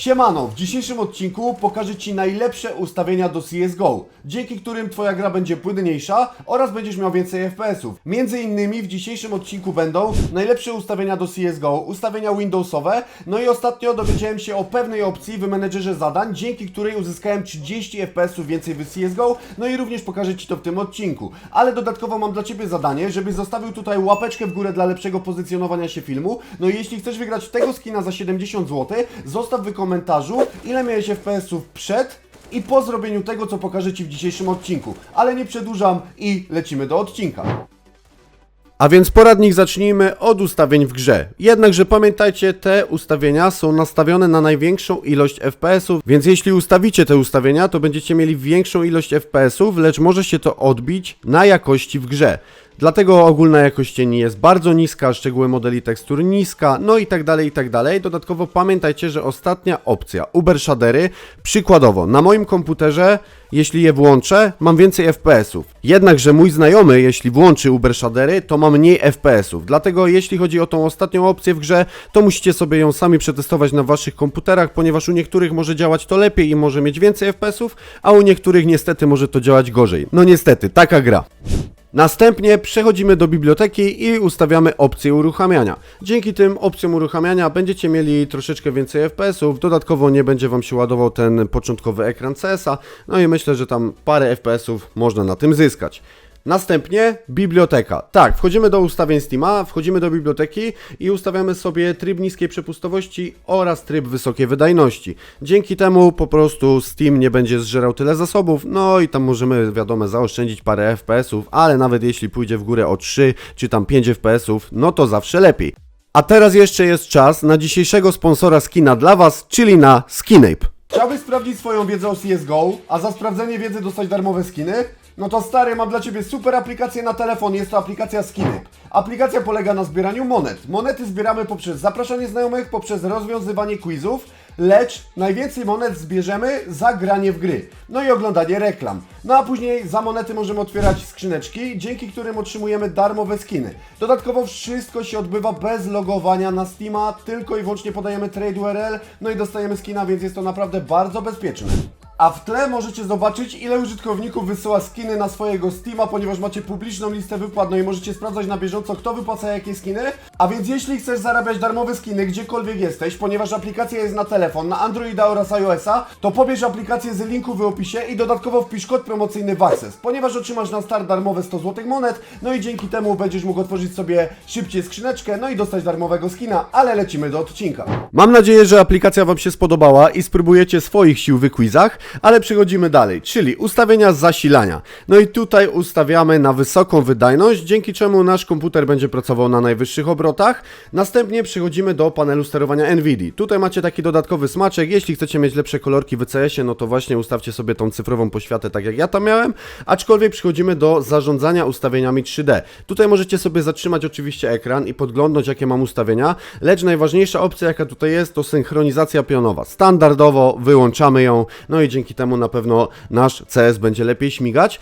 Siemano, w dzisiejszym odcinku pokażę Ci najlepsze ustawienia do CSGO, dzięki którym Twoja gra będzie płynniejsza oraz będziesz miał więcej FPS-ów. Między innymi w dzisiejszym odcinku będą najlepsze ustawienia do CSGO, ustawienia Windowsowe, no i ostatnio dowiedziałem się o pewnej opcji w menedżerze zadań, dzięki której uzyskałem 30 FPS-ów więcej w CSGO, no i również pokażę Ci to w tym odcinku. Ale dodatkowo mam dla Ciebie zadanie, żebyś zostawił tutaj łapeczkę w górę dla lepszego pozycjonowania się filmu, no i jeśli chcesz wygrać tego skina za 70 zł, zostaw w komentarzu, ile miałeś FPS-ów przed i po zrobieniu tego, co pokażę Ci w dzisiejszym odcinku. Ale nie przedłużam i lecimy do odcinka. A więc poradnik zacznijmy od ustawień w grze. Jednakże pamiętajcie, te ustawienia są nastawione na największą ilość FPS-ów, więc jeśli ustawicie te ustawienia, to będziecie mieli większą ilość FPS-ów, lecz może się to odbić na jakości w grze. Dlatego ogólna jakość cieni jest bardzo niska, szczegóły modeli tekstur niska, no i tak dalej, i tak dalej. Dodatkowo pamiętajcie, że ostatnia opcja, Uber Shadery, przykładowo, na moim komputerze, jeśli je włączę, mam więcej FPS-ów. Jednakże mój znajomy, jeśli włączy Uber Shadery, to ma mniej FPS-ów. Dlatego jeśli chodzi o tą ostatnią opcję w grze, to musicie sobie ją sami przetestować na waszych komputerach, ponieważ u niektórych może działać to lepiej i może mieć więcej FPS-ów, a u niektórych niestety może to działać gorzej. No niestety, taka gra. Następnie przechodzimy do biblioteki i ustawiamy opcję uruchamiania. Dzięki tym opcjom uruchamiania będziecie mieli troszeczkę więcej FPS-ów, dodatkowo nie będzie Wam się ładował ten początkowy ekran CS-a, no i myślę, że tam parę FPS-ów można na tym zyskać. Następnie biblioteka. Tak, wchodzimy do ustawień Steama, wchodzimy do biblioteki i ustawiamy sobie tryb niskiej przepustowości oraz tryb wysokiej wydajności. Dzięki temu po prostu Steam nie będzie zżerał tyle zasobów, no i tam możemy, wiadomo, zaoszczędzić parę FPS-ów, ale nawet jeśli pójdzie w górę o 3 czy tam 5 FPS-ów, no to zawsze lepiej. A teraz jeszcze jest czas na dzisiejszego sponsora skina dla Was, czyli na Skinape. Chciałbyś sprawdzić swoją wiedzę o CSGO, a za sprawdzenie wiedzy dostać darmowe skiny? No to stary, mam dla Ciebie super aplikację na telefon, jest to aplikacja Skinape. Aplikacja polega na zbieraniu monet. Monety zbieramy poprzez zapraszanie znajomych, poprzez rozwiązywanie quizów, lecz najwięcej monet zbierzemy za granie w gry. No i oglądanie reklam. No a później za monety możemy otwierać skrzyneczki, dzięki którym otrzymujemy darmowe skiny. Dodatkowo wszystko się odbywa bez logowania na Steama, tylko i wyłącznie podajemy trade URL, no i dostajemy skina, więc jest to naprawdę bardzo bezpieczne. A w tle możecie zobaczyć, ile użytkowników wysyła skiny na swojego Steama, ponieważ macie publiczną listę wypłat, no i możecie sprawdzać na bieżąco, kto wypłaca jakie skiny. A więc jeśli chcesz zarabiać darmowe skiny gdziekolwiek jesteś, ponieważ aplikacja jest na telefon, na Androida oraz iOS-a, to pobierz aplikację z linku w opisie i dodatkowo wpisz kod promocyjny WACCESS, ponieważ otrzymasz na start darmowe 100 zł monet, no i dzięki temu będziesz mógł otworzyć sobie szybciej skrzyneczkę, no i dostać darmowego skina, ale lecimy do odcinka. Mam nadzieję, że aplikacja Wam się spodobała i spróbujecie swoich sił w quizach, ale przechodzimy dalej, czyli ustawienia zasilania. No i tutaj ustawiamy na wysoką wydajność, dzięki czemu nasz komputer będzie pracował na najwyższych obrotach. Następnie przechodzimy do panelu sterowania NVIDIA. Tutaj macie taki dodatkowy smaczek, jeśli chcecie mieć lepsze kolorki w CS-ie, no to właśnie ustawcie sobie tą cyfrową poświatę, tak jak ja tam miałem. Aczkolwiek przechodzimy do zarządzania ustawieniami 3D. Tutaj możecie sobie zatrzymać oczywiście ekran i podglądnąć jakie mam ustawienia, lecz najważniejsza opcja jaka tutaj jest to synchronizacja pionowa. Standardowo wyłączamy ją, no i dzięki temu na pewno nasz CS będzie lepiej śmigać.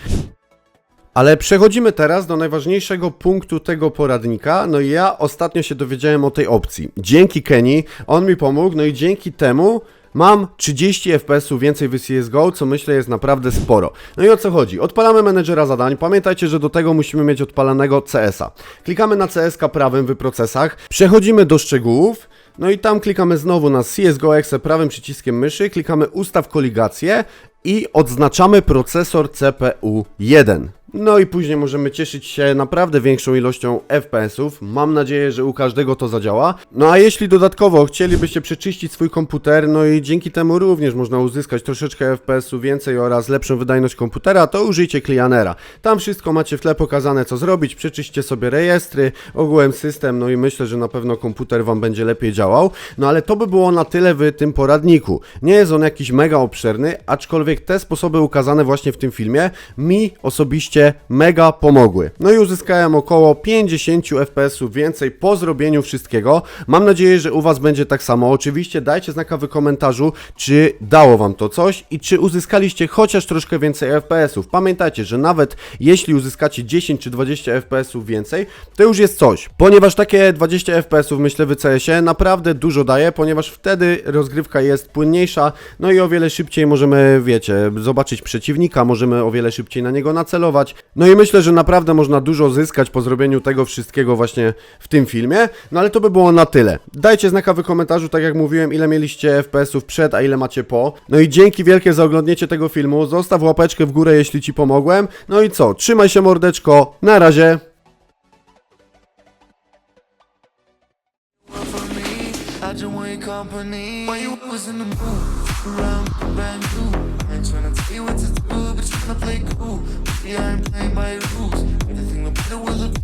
Ale przechodzimy teraz do najważniejszego punktu tego poradnika. No i ja ostatnio się dowiedziałem o tej opcji. Dzięki Kenny, on mi pomógł, no i dzięki temu mam 30 FPS-ów więcej w CSGO, co myślę jest naprawdę sporo. No i o co chodzi? Odpalamy menedżera zadań. Pamiętajcie, że do tego musimy mieć odpalanego CS-a. Klikamy na CSK prawym w procesach, przechodzimy do szczegółów. No i tam klikamy znowu na CSGO Exe prawym przyciskiem myszy, klikamy ustaw koligację i odznaczamy procesor CPU 1. No i później możemy cieszyć się naprawdę większą ilością FPS-ów. Mam nadzieję, że u każdego to zadziała. No a jeśli dodatkowo chcielibyście przeczyścić swój komputer, no i dzięki temu również można uzyskać troszeczkę FPS-u więcej oraz lepszą wydajność komputera, to użyjcie Cleanera. Tam wszystko macie w tle pokazane co zrobić, przeczyście sobie rejestry, ogółem system, no i myślę, że na pewno komputer Wam będzie lepiej działał. No ale to by było na tyle w tym poradniku. Nie jest on jakiś mega obszerny, aczkolwiek te sposoby ukazane właśnie w tym filmie mi osobiście mega pomogły. No i uzyskałem około 50 FPS-ów więcej po zrobieniu wszystkiego. Mam nadzieję, że u Was będzie tak samo. Oczywiście dajcie znaka w komentarzu, czy dało Wam to coś i czy uzyskaliście chociaż troszkę więcej FPS-ów. Pamiętajcie, że nawet jeśli uzyskacie 10 czy 20 FPS-ów więcej, to już jest coś. Ponieważ takie 20 FPS-ów myślę w CS-ie naprawdę dużo daje, ponieważ wtedy rozgrywka jest płynniejsza, no i o wiele szybciej możemy, wiecie, zobaczyć przeciwnika, możemy o wiele szybciej na niego nacelować. No i myślę, że naprawdę można dużo zyskać po zrobieniu tego wszystkiego właśnie w tym filmie. No ale to by było na tyle. Dajcie znaka w komentarzu, tak jak mówiłem, ile mieliście FPS-ów przed, a ile macie po. No i dzięki wielkie za oglądnięcie tego filmu. Zostaw łapeczkę w górę, jeśli Ci pomogłem. No i co? Trzymaj się mordeczko. Na razie. Company. When you was in the mood, around brand new. I ain't tryna tell you what to do, but tryna play cool. Yeah, I ain't playing by rules. Everything look better with a view.